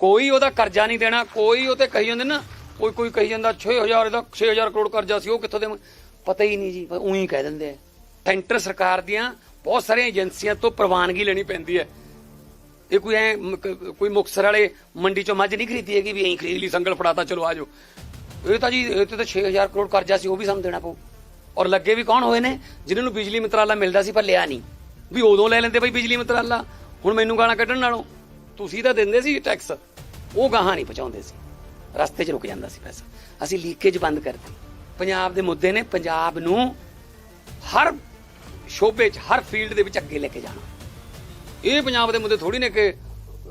ਕੋਈ ਉਹਦਾ ਕਰਜ਼ਾ ਨਹੀਂ ਦੇਣਾ, ਕੋਈ ਉਹ ਤੇ ਕਹੀ ਜਾਂਦੇ ਨਾ, ਕੋਈ ਕੋਈ ਕਹੀ ਜਾਂਦਾ 6000 ਦਾ 6000 ਕਰੋੜ ਕਰਜ਼ਾ ਸੀ, ਉਹ ਕਿੱਥੋਂ ਦੇ ਪਤਾ ਹੀ ਨਹੀਂ ਜੀ, ਉਹੀ ਕਹਿ ਦਿੰਦੇ ਆ। ਸੈਂਟਰ ਸਰਕਾਰ ਦੀਆਂ ਬਹੁਤ ਸਾਰੀਆਂ ਏਜੰਸੀਆਂ ਤੋਂ ਪ੍ਰਵਾਨਗੀ ਲੈਣੀ ਪੈਂਦੀ ਹੈ। ਇਹ ਕੋਈ ਐ ਕੋਈ ਮੁਕਸਰ ਵਾਲੇ ਮੰਡੀ ਚੋਂ ਮੱਝ ਨਹੀਂ ਖਰੀਦੀ ਹੈਗੀ ਵੀ ਐਂ ਖਰੀਦ ਲਈ, ਸੰਗਲ ਫੜਾਤਾ, ਚਲੋ ਆਜੋ ਇਹ ਤਾਂ ਜੀ, ਇਹ ਤੇ ਤਾਂ 6000 ਕਰੋੜ ਕਰਜ਼ਾ ਸੀ, ਉਹ ਵੀ ਸਾਨੂੰ ਦੇਣਾ ਪਊ। ਔਰ ਲੱਗੇ ਵੀ ਕੌਣ ਹੋਏ ਨੇ, ਜਿਨ੍ਹਾਂ ਨੂੰ ਬਿਜਲੀ ਮੰਤਰਾਲਾ ਮਿਲਦਾ ਸੀ ਪਰ ਲਿਆ ਨਹੀਂ। ਵੀ ਉਦੋਂ ਲੈ ਲੈਂਦੇ ਬਈ ਬਿਜਲੀ ਮੰਤਰਾਲਾ, ਹੁਣ ਮੈਨੂੰ ਗਾਣਾ ਕੱਢਣ ਨਾਲੋਂ। ਤੁਸੀਂ ਤਾਂ ਦਿੰਦੇ ਸੀ ਟੈਕਸ ਉਹ ਗਾਹਾਂ ਨਹੀਂ ਪਹੁੰਚਾਉਂਦੇ ਸੀ। ਰਸਤੇ 'ਚ ਰੁਕ ਜਾਂਦਾ ਸੀ ਪੈਸਾ। ਅਸੀਂ ਲੀਕੇਜ ਬੰਦ ਕਰਤੀ। ਪੰਜਾਬ ਦੇ ਮੁੱਦੇ ਨੇ ਪੰਜਾਬ ਨੂੰ ਹਰ ਸ਼ੋਬੇ 'ਚ, ਹਰ ਫੀਲਡ ਦੇ ਵਿੱਚ ਅੱਗੇ ਲੈ ਕੇ ਜਾਣਾ। ਇਹ ਪੰਜਾਬ ਦੇ ਮੁੱਦੇ ਥੋੜੀ ਨੇ ਕਿ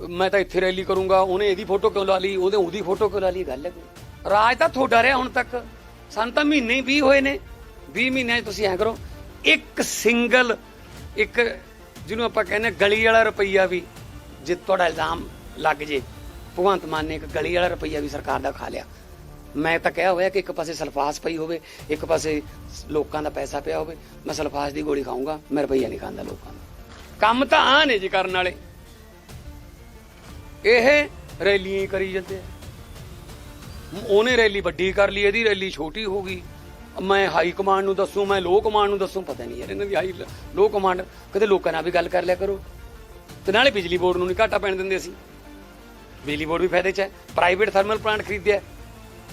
ਮੈਂ ਤਾਂ ਇੱਥੇ ਰੈਲੀ ਕਰੂੰਗਾ, ਉਹਨੇ ਇਹਦੀ ਫੋਟੋ ਕਿਉਂ ਲਾ ਲਈ, ਉਹਦੇ ਉਹਦੀ ਫੋਟੋ ਕਿਉਂ ਲਾ ਲਈ ਗੱਲ ਹੈ ਰਾਜ ਤਾਂ ਤੁਹਾਡਾ ਰਿਹਾ ਹੁਣ ਤੱਕ। ਸਾਨੂੰ ਤਾਂ ਮਹੀਨੇ ਹੀ 20 ਹੋਏ ਨੇ। 20 ਮਹੀਨਿਆਂ 'ਚ ਤੁਸੀਂ ਐ ਕਰੋ। ਇੱਕ ਸਿੰਗਲ, ਇੱਕ ਜਿਹਨੂੰ ਆਪਾਂ ਕਹਿੰਦੇ ਗਲੀ ਵਾਲਾ ਰੁਪਈਆ ਵੀ। ਜੇ ਤੁਹਾਡਾ ਇਲਜ਼ਾਮ ਲੱਗ ਜੇ, ਭਗਵੰਤ ਮਾਨ ਨੇ ਇੱਕ ਗਲੀ ਵਾਲਾ ਰੁਪਈਆ ਵੀ ਸਰਕਾਰ ਦਾ ਖਾ ਲਿਆ। ਮੈਂ ਤਾਂ ਕਿਹਾ ਹੋਇਆ ਕਿ ਇੱਕ ਪਾਸੇ ਸਲਫਾਸ ਪਈ ਹੋਵੇ, ਇੱਕ ਪਾਸੇ ਲੋਕਾਂ ਦਾ ਪੈਸਾ ਪਿਆ ਹੋਵੇ, ਮੈਂ ਸਲਫਾਸ ਦੀ ਗੋਲੀ ਖਾਊਂਗਾ, ਮੈਂ ਰੁਪਈਆ ਨਹੀਂ ਖਾਂਦਾ ਲੋਕਾਂ ਦਾ ਕੰਮ ਤਾਂ ਆ ਨੇ ਜੀ ਕਰਨ ਵਾਲੇ। ਇਹ ਰੈਲੀਆਂ ਹੀ ਕਰੀ ਜਾਂਦੇ ਉਹਨੇ ਰੈਲੀ ਵੱਡੀ ਕਰ ਲਈ, ਇਹਦੀ ਰੈਲੀ ਛੋਟੀ ਹੋ ਗਈ। ਮੈਂ ਹਾਈ ਕਮਾਂਡ ਨੂੰ ਦੱਸੂ, ਮੈਂ ਲੋ ਕਮਾਂਡ ਨੂੰ ਦੱਸੂ, ਪਤਾ ਨਹੀਂ ਯਾਰ ਇਹਨਾਂ ਦੀ ਹਾਈ ਲੋ ਕਮਾਂਡ ਕਦੇ ਲੋਕਾਂ ਨਾਲ ਵੀ ਗੱਲ ਕਰ ਲਿਆ ਕਰੋ। ਤੇ ਨਾਲੇ ਬਿਜਲੀ ਬੋਰਡ ਨੂੰ ਨਹੀਂ ਘਾਟਾ ਪੈਣ ਦਿੰਦੇ ਅਸੀਂ। ਬਿਜਲੀ ਬੋਰਡ ਵੀ ਫਾਇਦੇ 'ਚ ਹੈ ਪ੍ਰਾਈਵੇਟ ਥਰਮਲ ਪਲਾਂਟ ਖਰੀਦਿਆ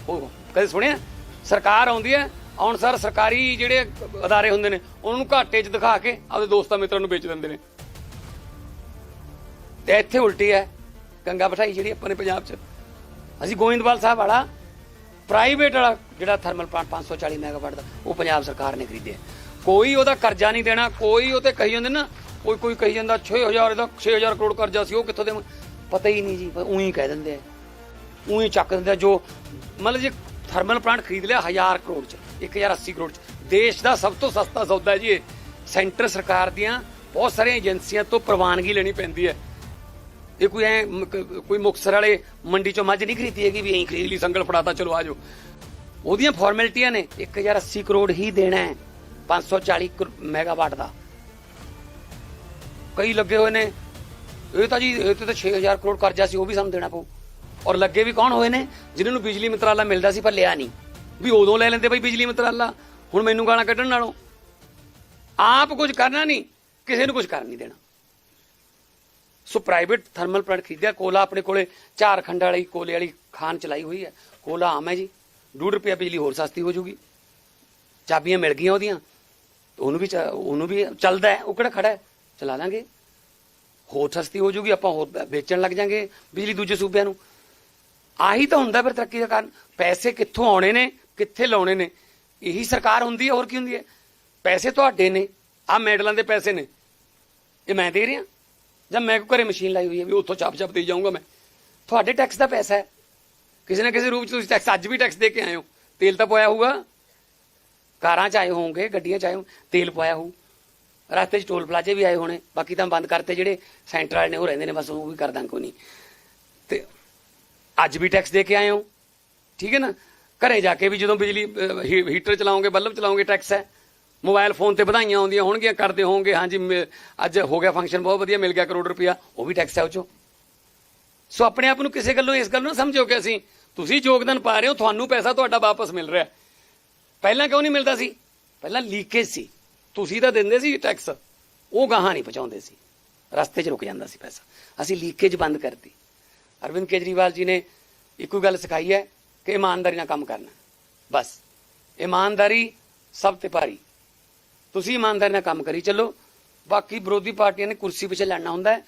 ਉਹ ਕਦੇ ਸੁਣਿਆ? ਸਰਕਾਰ ਆਉਂਦੀ ਹੈ, ਆਉਣ ਸਰ ਸਰਕਾਰੀ ਜਿਹੜੇ ਅਦਾਰੇ ਹੁੰਦੇ ਨੇ, ਉਹਨਾਂ ਨੂੰ ਘਾਟੇ 'ਚ ਦਿਖਾ ਕੇ ਆਪਣੇ ਦੋਸਤਾਂ ਮਿੱਤਰਾਂ ਨੂੰ ਵੇਚ ਦਿੰਦੇ ਨੇ। ਤੇ ਇੱਥੇ ਉਲਟੀ ਹੈ, ਗੰਗਾ ਬਿਠਾਈ ਜਿਹੜੀ ਆਪਾਂ ਨੇ ਪੰਜਾਬ 'ਚ। ਅਸੀਂ ਗੋਇੰਦਵਾਲ ਸਾਹਿਬ ਵਾਲਾ ਪ੍ਰਾਈਵੇਟ ਵਾਲਾ ਜਿਹੜਾ ਥਰਮਲ ਪਲਾਂਟ 540 ਮੈਗਾਵਾਟ ਦਾ, ਉਹ ਪੰਜਾਬ ਸਰਕਾਰ ਨੇ ਖਰੀਦਿਆ ਕੋਈ ਉਹਦਾ ਕਰਜ਼ਾ ਨਹੀਂ ਦੇਣਾ, ਕੋਈ ਉਹ ਤੇ ਕਹੀ ਜਾਂਦੇ ਨਾ ਕੋਈ ਕੋਈ ਕਹੀ ਜਾਂਦਾ 6000 ਦਾ 6000 ਕਰੋੜ ਕਰਜ਼ਾ ਸੀ, ਉਹ ਕਿੱਥੋਂ ਦੇ ਪਤਾ ਹੀ ਨਹੀਂ ਜੀ ਉਹੀ ਕਹਿ ਦਿੰਦੇ ਆ। ਉਹੀ ਚੱਕ ਦਿੰਦੇ ਆ, ਜੋ ਮਤਲਬ ਜੇ ਥਰਮਲ ਪਲਾਂਟ ਖਰੀਦ ਲਿਆ 1000 ਕਰੋੜ ਚ 1080 ਕਰੋੜ ਚ, ਦੇਸ਼ ਦਾ ਸਭ ਤੋਂ ਸਸਤਾ ਸੌਦਾ ਜੀ ਇਹ। ਸੈਂਟਰ ਸਰਕਾਰ ਦੀਆਂ ਬਹੁਤ ਸਾਰੀਆਂ ਏਜੰਸੀਆਂ ਤੋਂ ਪ੍ਰਵਾਨਗੀ ਲੈਣੀ ਪੈਂਦੀ ਹੈ। ਇਹ ਕੋਈ ਐ ਕੋਈ ਮੁਕਸਰ ਵਾਲੇ ਮੰਡੀ ਚੋਂ ਮੱਝ ਨਹੀਂ ਖਰੀਦੀ ਹੈਗੀ ਵੀ ਐਂ ਖਰੀਦ ਲਈ, ਸੰਗਲ ਫੜਾਤਾ, ਚਲੋ ਆਜੋ ਉਹਦੀਆਂ ਫਾਰਮੈਲਿਟੀਆਂ ਨੇ 1080 ਕਰੋੜ ਹੀ ਦੇਣਾ ਹੈ 540 ਕਰੋ- ਮੈਗਾਵਾਟ ਦਾ। ਕਈ ਲੱਗੇ ਹੋਏ ਨੇ। ਇਹ ਤਾਂ ਜੀ, ਇਹ ਤੇ ਤਾਂ 6000 ਕਰੋੜ ਕਰਜ਼ਾ ਸੀ, ਉਹ ਵੀ ਸਾਨੂੰ ਦੇਣਾ ਪਊ। ਔਰ ਲੱਗੇ ਵੀ ਕੌਣ ਹੋਏ ਨੇ? ਜਿਨ੍ਹਾਂ ਨੂੰ ਬਿਜਲੀ ਮੰਤਰਾਲਾ ਮਿਲਦਾ ਸੀ ਪਰ ਲਿਆ ਨਹੀਂ। ਵੀ ਉਦੋਂ ਲੈ ਲੈਂਦੇ ਬਈ ਬਿਜਲੀ ਮੰਤਰਾਲਾ, ਹੁਣ ਮੈਨੂੰ ਗਾਲਾਂ ਕੱਢਣ ਨਾਲੋਂ। ਆਪ ਕੁਝ ਕਰਨਾ ਨਹੀਂ, ਕਿਸੇ ਨੂੰ ਕੁਝ ਕਰ ਨਹੀਂ ਦੇਣਾ। ਸੋ ਪ੍ਰਾਈਵੇਟ ਥਰਮਲ ਪਲਾਂਟ ਖਰੀਦਿਆ, ਕੋਲਾ ਆਪਣੇ ਕੋਲੇ, ਝਾਰਖੰਡ ਵਾਲੀ, ਕੋਲੇ ਵਾਲੀ ਖਾਨ ਚਲਾਈ ਹੋਈ ਹੈ। ਕੋਲਾ ਆਮ ਹੈ ਜੀ 2 ਰੁਪਿਆ ਬਿਜਲੀ ਹੋਰ ਸਸਤੀ ਹੋ ਜੂਗੀ। ਚਾਬੀਆਂ ਮਿਲ ਗਈਆਂ ਉਹਦੀਆਂ ਉਹਨੂੰ ਵੀ ਚ- ਉਹਨੂੰ ਵੀ ਚੱਲਦਾ ਉਹ ਕਿਹੜਾ ਖੜਾ ਹੈ? ਚਲਾ ਲਾਂਗੇ। ਹੋਰ ਸਸਤੀ ਹੋ ਜੂਗੀ, ਆਪਾਂ ਹੋਰ ਵੇਚਣ ਲੱਗ ਜਾਾਂਗੇ ਬਿਜਲੀ ਦੂਜੇ ਸੂਬਿਆਂ ਨੂੰ। ਆਹੀ ਤਾਂ ਹੁੰਦਾ ਫਿਰ ਤਰੱਕੀ ਦਾ ਕਾਰਨ। ਪੈਸੇ ਕਿੱਥੋਂ ਆਉਣੇ ਨੇ, ਕਿੱਥੇ ਲਾਉਣੇ ਨੇ? ਇਹੀ ਸਰਕਾਰ ਹੁੰਦੀ ਹੈ, ਹੋਰ ਕੀ ਹੁੰਦੀ ਹੈ? ਪੈਸੇ ਤੁਹਾਡੇ ਨੇ ਆ ਮੈਡਲਾਂ ਦੇ ਪੈਸੇ ਨੇ। ਇਹ ਮੈਂ ਦੇ ਰਿਹਾ। ਜਾਂ ਮੈਂ ਕੋ ਘਰੇ ਮਸ਼ੀਨ ਲਾਈ ਹੋਈ ਹੈ ਵੀ ਉੱਥੋਂ ਚਾਪ ਚਾਪ ਦੇ ਜਾਊਂਗਾ ਮੈਂ। ਤੁਹਾਡੇ ਟੈਕਸ ਦਾ ਪੈਸਾ ਹੈ। ਕਿਸੇ ਨਾ ਕਿਸੇ ਰੂਪ ਚ ਤੁਸੀਂ ਟੈਕਸ ਅੱਜ ਵੀ ਟੈਕਸ ਦੇ ਕੇ ਆਏ ਹੋ। ਤੇਲ ਤਾਂ ਪਵਾਇਆ ਹੋਊਗਾ। ਕਾਰਾਂ ਚ ਆਏ ਹੋਵੋਗੇ, ਗੱਡੀਆਂ ਚ ਆਏ ਹੋ, ਤੇਲ ਪਵਾਇਆ ਹੋਊ। ਰਸਤੇ 'ਚ ਟੋਲ ਪਲਾਜ਼ੇ ਵੀ ਆਏ ਹੋਣੇ, ਬਾਕੀ ਤਾਂ ਬੰਦ ਕਰਤੇ ਜਿਹੜੇ ਸੈਂਟਰ ਵਾਲੇ ਨੇ, ਉਹ ਰਹਿੰਦੇ ਨੇ, ਬਸ ਉਹ ਵੀ ਕਰ ਦਾਂ ਕੋਈ ਨਹੀਂ। ਤੇ ਅੱਜ ਵੀ ਟੈਕਸ ਦੇ ਕੇ ਆਏ ਹੋ, ਠੀਕ ਹੈ ਨਾ? ਘਰੇ ਜਾ ਕੇ ਵੀ ਜਦੋਂ ਬਿਜਲੀ ਹੀ- ਹੀਟਰ ਚਲਾਉਂਗੇ ਬੱਲਬ ਚਲਾਉਂਗੇ ਟੈਕਸ ਹੈ। ਮੋਬਾਈਲ ਫੋਨ ਤੇ ਵਧਾਈਆਂ ਆਉਂਦੀਆਂ ਹੋਣਗੀਆਂ, ਕਰਦੇ ਹੋਵੋਗੇ, ਹਾਂਜੀ, ਮ- ਅੱਜ ਹੋ ਗਿਆ ਫੰਕਸ਼ਨ ਬਹੁਤ ਵਧੀਆ, ਮਿਲ ਗਿਆ ਕਰੋੜ ਰੁਪਇਆ, ਉਹ ਵੀ ਟੈਕਸ ਹੈ ਉਹ 'ਚੋਂ। ਸੋ ਆਪਣੇ ਆਪ ਨੂੰ ਕਿਸੇ ਗੱਲੋਂ, ਇਸ ਗੱਲ ਨੂੰ ਨਾ ਸਮਝੋ ਕਿ ਅਸੀਂ, ਤੁਸੀਂ ਯੋਗਦਾਨ ਪਾ ਰਹੇ ਹੋ, ਤੁਹਾਨੂੰ ਪੈਸਾ ਤੁਹਾਡਾ ਵਾਪਸ ਮਿਲ ਰਿਹਾ। ਪਹਿਲਾਂ ਕਿਉਂ ਨਹੀਂ ਮਿਲਦਾ ਸੀ? ਪਹਿਲਾਂ ਲੀਕੇਜ ਸੀ। ਤੁਸੀਂ ਤਾਂ ਦਿੰਦੇ ਸੀ ਟੈਕਸ ਉਹ ਗਾਹਾਂ ਨਹੀਂ ਪਹੁੰਚਾਉਂਦੇ ਸੀ। ਰਸਤੇ 'ਚ ਰੁਕ ਜਾਂਦਾ ਸੀ ਪੈਸਾ। ਅਸੀਂ ਲੀਕੇਜ ਬੰਦ ਕਰਤੀ। ਅਰਵਿੰਦ ਕੇਜਰੀਵਾਲ ਜੀ ਨੇ ਇੱਕੋ ਗੱਲ ਸਿਖਾਈ ਹੈ ਕਿ ਇਮਾਨਦਾਰੀ ਨਾਲ ਕੰਮ ਕਰਨਾ। ਬਸ। ਇਮਾਨਦਾਰੀ ਸਭ ਤੇ ਭਾਰੀ। ਤੁਸੀਂ ਇਮਾਨਦਾਰੀ ਨਾਲ ਕੰਮ ਕਰੀ ਚੱਲੋ। ਬਾਕੀ ਵਿਰੋਧੀ ਪਾਰਟੀਆਂ ਨੇ ਕੁਰਸੀ ਪਿੱਛੇ ਲੜਨਾ ਹੁੰਦਾ ਹੈ।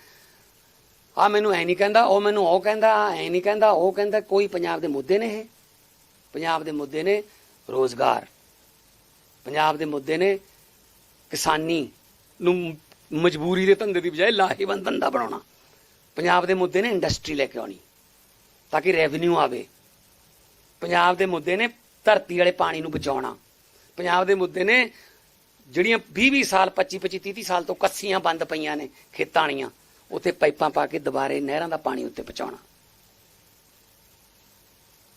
ਆ ਮੈਨੂੰ ਐ ਨਹੀਂ ਕਹਿੰਦਾ, ਉਹ ਮੈਨੂੰ ਉਹ ਕਹਿੰਦਾ ਐ ਨਹੀਂ ਕਹਿੰਦਾ, ਉਹ ਕਹਿੰਦਾ। ਕੋਈ ਪੰਜਾਬ ਦੇ ਮੁੱਦੇ ਨੇ ਇਹ। ਪੰਜਾਬ ਦੇ ਮੁੱਦੇ ਨੇ ਰੋਜ਼ਗਾਰ। ਪੰਜਾਬ ਦੇ ਮੁੱਦੇ ਨੇ ਕਿਸਾਨੀ ਨੂੰ ਮਜਬੂਰੀ ਦੇ ਧੰਦੇ ਦੀ ਬਜਾਏ ਲਾਹੇਵੰਦ ਧੰਦਾ ਬਣਾਉਣਾ। ਪੰਜਾਬ ਦੇ ਮੁੱਦੇ ਨੇ ਇੰਡਸਟਰੀ ਲੈ ਕੇ ਆਉਣੀ, ਤਾਂ ਕਿ ਰੈਵਨਿਊ ਆਵੇ। ਪੰਜਾਬ ਦੇ ਮੁੱਦੇ ਨੇ ਧਰਤੀ ਵਾਲੇ ਪਾਣੀ ਨੂੰ ਬਚਾਉਣਾ। ਪੰਜਾਬ ਦੇ ਮੁੱਦੇ ਨੇ ਜਿਹੜੀਆਂ 20-20 ਸਾਲ 25-25 30 ਸਾਲ ਤੋਂ ਕੱਸੀਆਂ ਬੰਦ ਪਈਆਂ ਨੇ ਖੇਤਾਂ ਵਾਲੀਆਂ, ਉੱਥੇ ਪਾਈਪਾਂ ਪਾ ਕੇ ਦੁਬਾਰੇ ਨਹਿਰਾਂ ਦਾ ਪਾਣੀ ਉੱਤੇ ਪਹੁੰਚਾਉਣਾ।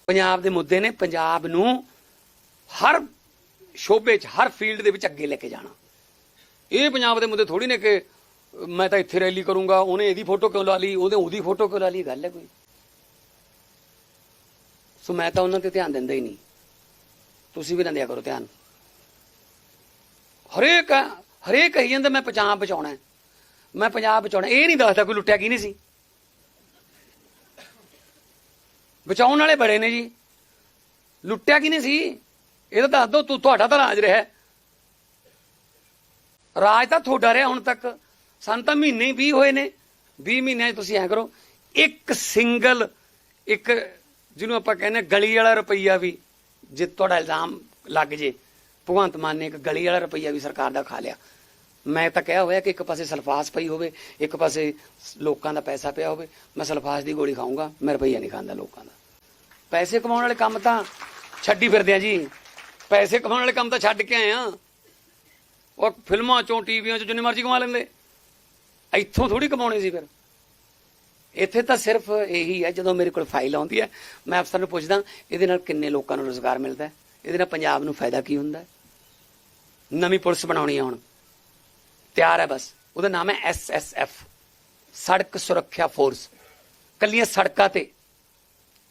ਪੰਜਾਬ ਦੇ ਮੁੱਦੇ ਨੇ ਪੰਜਾਬ ਨੂੰ ਹਰ ਸ਼ੋਬੇ 'ਚ, ਹਰ ਫੀਲਡ ਦੇ ਵਿੱਚ ਅੱਗੇ ਲੈ ਕੇ ਜਾਣਾ। ਇਹ ਪੰਜਾਬ ਦੇ ਮੁੱਦੇ ਥੋੜੀ ਨੇ ਕਿ ਮੈਂ ਤਾਂ ਇੱਥੇ ਰੈਲੀ ਕਰੂੰਗਾ, ਉਹਨੇ ਇਹਦੀ ਫੋਟੋ ਕਿਉਂ ਲਾ ਲਈ, ਉਹਦੇ ਉਹਦੀ ਫੋਟੋ ਕਿਉਂ ਲਾ ਲਈ ਗੱਲ ਹੈ ਕੋਈ। ਸੋ ਮੈਂ ਤਾਂ ਉਹਨਾਂ ਤੇ ਧਿਆਨ ਦਿੰਦਾ ਹੀ ਨਹੀਂ। ਤੁਸੀਂ ਵੀ ਨਾ ਦਿਆ ਕਰੋ ਧਿਆਨ। ਹਰੇਕ ਹਰੇਕ ਕਹੀ ਜਾਂਦਾ, ਮੈਂ ਪੰਜਾਬ ਬਚਾਉਣਾ ਮੈਂ ਪੰਜਾਬ ਬਚਾਉਣਾ ਇਹ ਨਹੀਂ ਦੱਸਦਾ ਕੋਈ ਲੁੱਟਿਆ ਕੀ ਨਹੀਂ ਸੀ। ਬਚਾਉਣ ਵਾਲੇ ਬੜੇ ਨੇ ਜੀ। ਲੁੱਟਿਆ ਕੀ ਨਹੀਂ ਸੀ? ਇਹ ਤਾਂ ਦੱਸ ਦੋ, ਤੂੰ, ਤੁਹਾਡਾ ਤਾਂ ਰਾਜ ਰਿਹਾ ਰਾਜ ਤਾਂ ਤੁਹਾਡਾ ਰਿਹਾ ਹੁਣ ਤੱਕ। ਸਾਨੂੰ ਤਾਂ ਮਹੀਨੇ ਹੀ 20 ਹੋਏ ਨੇ। 20 ਮਹੀਨਿਆਂ 'ਚ ਤੁਸੀਂ ਐ ਕਰੋ, ਇੱਕ ਸਿੰਗਲ, ਇੱਕ ਜਿਹਨੂੰ ਆਪਾਂ ਕਹਿੰਦੇ ਹਾਂ ਗਲੀ ਵਾਲਾ ਰੁਪਈਆ ਵੀ, ਜੇ ਤੁਹਾਡਾ ਇਲਜ਼ਾਮ ਲੱਗ ਜੇ, ਭਗਵੰਤ ਮਾਨ ਨੇ ਇੱਕ ਗਲੀ ਵਾਲਾ ਰੁਪਈਆ ਵੀ ਸਰਕਾਰ ਦਾ ਖਾ ਲਿਆ। ਮੈਂ ਤਾਂ ਕਿਹਾ ਹੋਇਆ ਕਿ ਇੱਕ ਪਾਸੇ ਸਲਫਾਸ ਪਈ ਹੋਵੇ, ਇੱਕ ਪਾਸੇ ਲੋਕਾਂ ਦਾ ਪੈਸਾ ਪਿਆ ਹੋਵੇ, ਮੈਂ ਸਲਫਾਸ ਦੀ ਗੋਲੀ ਖਾਊਂਗਾ, ਮੈਂ ਰੁਪਈਆ ਨਹੀਂ ਖਾਂਦਾ ਲੋਕਾਂ ਦਾ। ਪੈਸੇ ਕਮਾਉਣ ਵਾਲੇ ਕੰਮ ਤਾਂ ਛੱਡੀ ਫਿਰਦੇ ਆ ਜੀ। ਪੈਸੇ ਕਮਾਉਣ ਵਾਲੇ ਕੰਮ ਤਾਂ ਛੱਡ ਕੇ ਆਏ ਆ। ਉਹ ਫਿਲਮਾਂ ਚੋਂ, ਟੀਵੀਆਂ ਚੋਂ, ਜਿੰਨੇ ਮਰਜ਼ੀ ਕਮਾ ਲੈਂਦੇ। ਇੱਥੋਂ ਥੋੜੀ ਕਮਾਉਣੀ ਸੀ ਫਿਰ। ਇੱਥੇ ਤਾਂ ਸਿਰਫ ਇਹੀ ਹੈ, ਜਦੋਂ ਮੇਰੇ ਕੋਲ ਫਾਈਲ ਆਉਂਦੀ ਹੈ, ਮੈਂ ਅਫਸਰ ਨੂੰ ਪੁੱਛਦਾ, ਇਹਦੇ ਨਾਲ ਕਿੰਨੇ ਲੋਕਾਂ ਨੂੰ ਰੋਜ਼ਗਾਰ ਮਿਲਦਾ ਇਹਦੇ ਨਾਲ ਪੰਜਾਬ ਨੂੰ ਫਾਇਦਾ ਕੀ ਹੁੰਦਾ ਨਵੀਂ ਪੁਲਿਸ ਬਣਾਉਣੀ ਹੈ ਹੁਣ। ਤਿਆਰ ਹੈ ਬਸ। ਉਹਦਾ ਨਾਮ ਹੈ ਐਸਐਸਐਫ ਸੜਕ ਸੁਰੱਖਿਆ ਫੋਰਸ। ਕੱਲੀਆਂ ਸੜਕਾਂ ਤੇ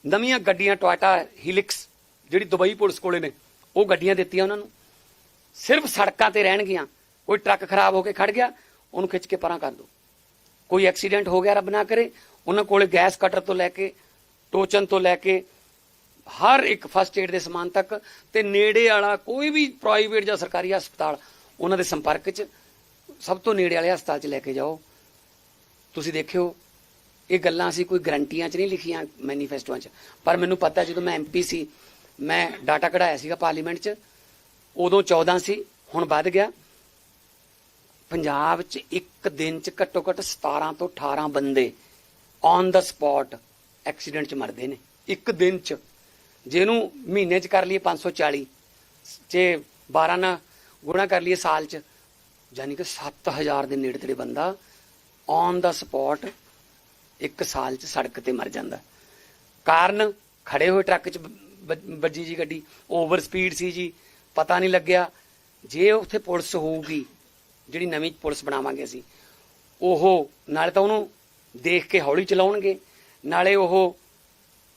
ਨਵੀਆਂ ਗੱਡੀਆਂ ਟੋਇਟਾ ਹਿਲਿਕਸ, ਜਿਹੜੀ ਦੁਬਈ ਪੁਲਿਸ ਕੋਲੇ ਨੇ, ਉਹ ਗੱਡੀਆਂ ਦਿੱਤੀਆਂ ਉਹਨਾਂ ਨੂੰ। ਸਿਰਫ ਸੜਕਾਂ ਤੇ ਰਹਿਣਗੀਆਂ। ਕੋਈ ਟਰੱਕ ਖਰਾਬ ਹੋ ਕੇ ਖੜ ਗਿਆ, ਉਹਨੂੰ ਖਿੱਚ ਕੇ ਪਰਾਂ ਕਰ ਦਿਓ ਕੋਈ ਐਕਸੀਡੈਂਟ ਹੋ ਗਿਆ, ਰੱਬ ਨਾ ਕਰੇ, ਉਹਨਾਂ ਕੋਲੇ ਗੈਸ ਕਟਰ ਤੋਂ ਲੈ ਕੇ, ਟੋਚਨ ਤੋਂ ਲੈ ਕੇ, ਹਰ ਇੱਕ ਫਸਟ ਏਡ ਦੇ ਸਮਾਨ ਤੱਕ ਤੇ ਨੇੜੇ ਵਾਲਾ ਕੋਈ ਵੀ ਪ੍ਰਾਈਵੇਟ ਜਾਂ ਸਰਕਾਰੀ ਹਸਪਤਾਲ, ਉਹਨਾਂ ਦੇ ਸੰਪਰਕ 'ਚ ਸਭ ਤੋਂ ਨੇੜੇ ਵਾਲੇ ਹਸਪਤਾਲ 'ਚ ਲੈ ਕੇ ਜਾਓ। ਤੁਸੀਂ ਦੇਖਿਓ, ਇਹ ਗੱਲਾਂ ਅਸੀਂ ਕੋਈ ਗਰੰਟੀਆਂ 'ਚ ਨਹੀਂ ਲਿਖੀਆਂ ਮੈਨੀਫੈਸਟੋਆਂ 'ਚ। ਪਰ ਮੈਨੂੰ ਪਤਾ ਜਦੋਂ ਮੈਂ ਐਮਪੀ ਸੀ, ਮੈਂ ਡਾਟਾ ਕਢਾਇਆ ਸੀਗਾ ਪਾਰਲੀਮੈਂਟ 'ਚ ਉਦੋਂ 14 ਸੀ, ਹੁਣ ਵੱਧ ਗਿਆ। ਪੰਜਾਬ 'ਚ ਇੱਕ ਦਿਨ 'ਚ ਘੱਟੋ ਘੱਟ 17 ਤੋਂ 18 ਬੰਦੇ ਔਨ ਦਾ ਸਪੌਟ ਐਕਸੀਡੈਂਟ 'ਚ ਮਰਦੇ ਨੇ। ਇੱਕ ਦਿਨ 'ਚ। ਜਿਹਨੂੰ ਮਹੀਨੇ 'ਚ ਕਰ ਲਈਏ 540 ਜੇ 12 ਨਾਲ ਗੁਣਾ ਕਰ ਲਈਏ ਸਾਲ 'ਚ, ਯਾਨੀ ਕਿ 7000 ਦੇ ਨੇੜੇ ਤੇੜੇ ਬੰਦਾ ਔਨ ਦਾ ਸਪੌਟ ਇੱਕ ਸਾਲ 'ਚ ਸੜਕ ਤੇ ਮਰ ਜਾਂਦਾ। ਕਾਰਨ ਖੜੇ ਹੋਏ ਟਰੱਕ 'ਚ ਵੱਜੀ ਜੀ ਗੱਡੀ ਓਵਰ ਸਪੀਡ ਸੀ ਜੀ। ਪਤਾ ਨਹੀਂ ਲੱਗਿਆ। ਜੇ ਉੱਥੇ ਪੁਲਿਸ ਹੋਊਗੀ, ਜਿਹੜੀ ਨਵੀਂ ਪੁਲਿਸ ਬਣਾਵਾਂਗੇ ਅਸੀਂ, ਉਹ ਨਾਲੇ ਤਾਂ ਉਹਨੂੰ ਦੇਖ ਕੇ ਹੌਲੀ ਚਲਾਉਣਗੇ। ਨਾਲੇ ਉਹ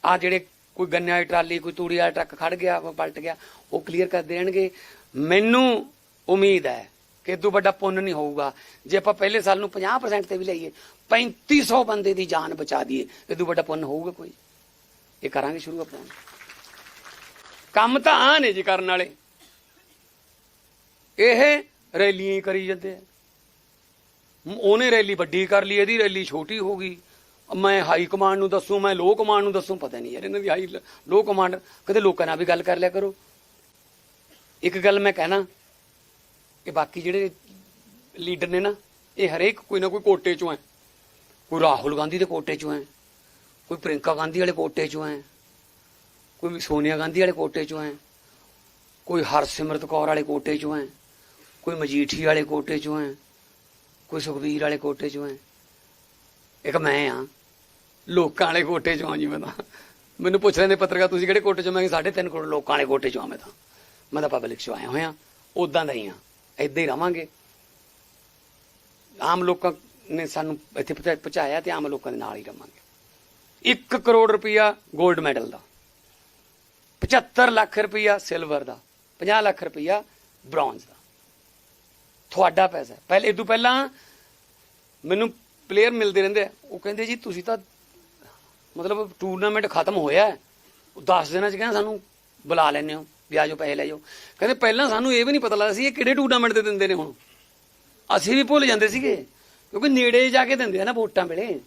ਆ ਜਿਹੜੇ ਕੋਈ ਗੰਨੇ ਵਾਲੀ ਟਰਾਲੀ, ਕੋਈ ਤੂੜੀ ਵਾਲਾ ਟਰੱਕ ਖੜ ਗਿਆ ਕੋਈ ਪਲਟ ਗਿਆ, ਉਹ ਕਲੀਅਰ ਕਰ ਦੇਣਗੇ। ਮੈਨੂੰ ਉਮੀਦ ਹੈ ਕਿ ਇਦੋਂ ਵੱਡਾ ਪੁੰਨ ਨਹੀਂ ਹੋਊਗਾ। ਜੇ ਆਪਾਂ ਪਹਿਲੇ ਸਾਲ ਨੂੰ 50% ਤੇ ਵੀ ਲਈਏ 3500 ਬੰਦੇ ਦੀ ਜਾਨ ਬਚਾ ਦਈਏ, ਇਦੋਂ ਵੱਡਾ ਪੁੰਨ ਹੋਊਗਾ ਕੋਈ। ਇਹ ਕਰਾਂਗੇ ਸ਼ੁਰੂ ਆਪਾਂ। ਕੰਮ ਤਾਂ ਆ ਨੇ ਜੀ ਕਰਨ ਵਾਲੇ। ਇਹ ਰੈਲੀਆਂ ਹੀ ਕਰੀ ਜਾਂਦੇ ਆ। ਉਹਨੇ ਰੈਲੀ ਵੱਡੀ ਕਰ ਲਈ, ਇਹਦੀ ਰੈਲੀ ਛੋਟੀ ਹੋ ਗਈ। ਮੈਂ ਹਾਈ ਕਮਾਂਡ ਨੂੰ ਦੱਸੂ, ਮੈਂ ਲੋ ਕਮਾਂਡ ਨੂੰ ਦੱਸੂ, ਪਤਾ ਨਹੀਂ ਯਾਰ, ਇਹਨਾਂ ਦੀ ਹਾਈ ਲੋ ਕਮਾਂਡ ਕਦੇ ਲੋਕਾਂ ਨਾਲ ਵੀ ਗੱਲ ਕਰ ਲਿਆ ਕਰੋ। ਇੱਕ ਗੱਲ ਮੈਂ ਕਹਿਣਾ ਕਿ ਬਾਕੀ ਜਿਹੜੇ ਲੀਡਰ ਨੇ ਨਾ, ਇਹ ਹਰੇਕ ਕੋਈ ਨਾ ਕੋਈ ਕੋਟੇ ਚੋਂ ਹੈ। ਕੋਈ ਰਾਹੁਲ ਗਾਂਧੀ ਦੇ ਕੋਟੇ ਚੋਂ ਹੈ, ਕੋਈ ਪ੍ਰਿੰਕਾ ਗਾਂਧੀ ਵਾਲੇ ਕੋਟੇ ਚੋਂ ਹੈ, ਕੋਈ ਸੋਨੀਆ ਗਾਂਧੀ ਵਾਲੇ ਕੋਟੇ ਚੋਂ ਹੈ, ਕੋਈ ਹਰਸਿਮਰਤ ਕੌਰ ਵਾਲੇ ਕੋਟੇ ਚੋਂ ਹੈ। ਕੋਈ ਮਜੀਠੀ ਵਾਲੇ ਕੋਟੇ ਚੋਂ ਹੈ, ਕੋਈ ਸੁਖਬੀਰ ਵਾਲੇ ਕੋਟੇ ਚੋਂ ਹੈ। ਇੱਕ ਮੈਂ ਆ ਲੋਕਾਂ ਵਾਲੇ ਕੋਟੇ ਚੋਂ ਆ ਜੀ ਮੈਂ ਤਾਂ। ਮੈਨੂੰ ਪੁੱਛ ਲੈਂਦੇ ਪੱਤਰਕਾਰ, ਤੁਸੀਂ ਕਿਹੜੇ ਕੋਟੇ ਚੋਂ? ਮੈਂ ਕਿਹਾ 3.5 ਕਰੋੜ ਲੋਕਾਂ ਵਾਲੇ ਕੋਟੇ ਚੋਂ ਆ ਮੈਂ ਤਾਂ। ਮੈਂ ਤਾਂ ਪਬਲਿਕ ਚੋਂ ਆਇਆ ਹੋਇਆ ਉਦਾਂ ਦਾ ਹੀ ਆ ਏਦਾਂ ਹੀ ਰਵਾਂਗੇ। ਆਮ ਲੋਕਾਂ ਨੇ ਸਾਨੂੰ ਇੱਥੇ ਪਹੁੰਚਾ- ਪਹੁੰਚਾਇਆ ਤੇ ਆਮ ਲੋਕਾਂ ਦੇ ਨਾਲ ਹੀ ਰਵਾਂਗੇ। 1 ਕਰੋੜ ਰੁਪਇਆ 골ਡ ਮੈਡਲ ਦਾ। 75 ਲੱਖ ਰੁਪਇਆ ਸਿਲਵਰ ਦਾ। 50 ਲੱਖ ਰੁਪਇਆ ਬ੍ਰੌਂਜ਼ ਦਾ। ਤੁਹਾਡਾ ਪੈਸਾ ਹੈ। ਪਹਿਲੇ ਇਦੋਂ ਪਹਿਲਾਂ ਮੈਨੂੰ ਪਲੇਅਰ ਮਿਲਦੇ ਰਹਿੰਦੇ ਉਹ ਕਹਿੰਦੇ, ਜੀ, ਤੁਸੀਂ ਤਾਂ ਮਤਲਬ ਟੂਰਨਾਮੈਂਟ ਖਤਮ ਹੋਇਆ ਉਹ 10 ਦਿਨਾਂ ਚ ਕਹਿੰਦੇ ਸਾਨੂੰ ਬੁਲਾ ਲੈਣੇ ਹੋ ਵਿਆਜੋ ਪੈਸੇ ਲੈ ਜਾਓ। ਕਹਿੰਦੇ, ਪਹਿਲਾਂ ਸਾਨੂੰ ਇਹ ਵੀ ਨਹੀਂ ਪਤਾ ਲੱਗਦਾ ਸੀ ਇਹ ਕਿਹੜੇ ਟੂਰਨਾਮੈਂਟ ਤੇ ਦਿੰਦੇ ਨੇ ਹੁਣ। ਅਸੀਂ ਵੀ ਭੁੱਲ ਜਾਂਦੇ ਸੀਗੇ, ਕਿਉਂਕਿ ਨੇੜੇ ਜਾ ਕੇ ਦਿੰਦੇ ਆ ਨਾ ਵੋਟਾਂ ਵੇਲੇ।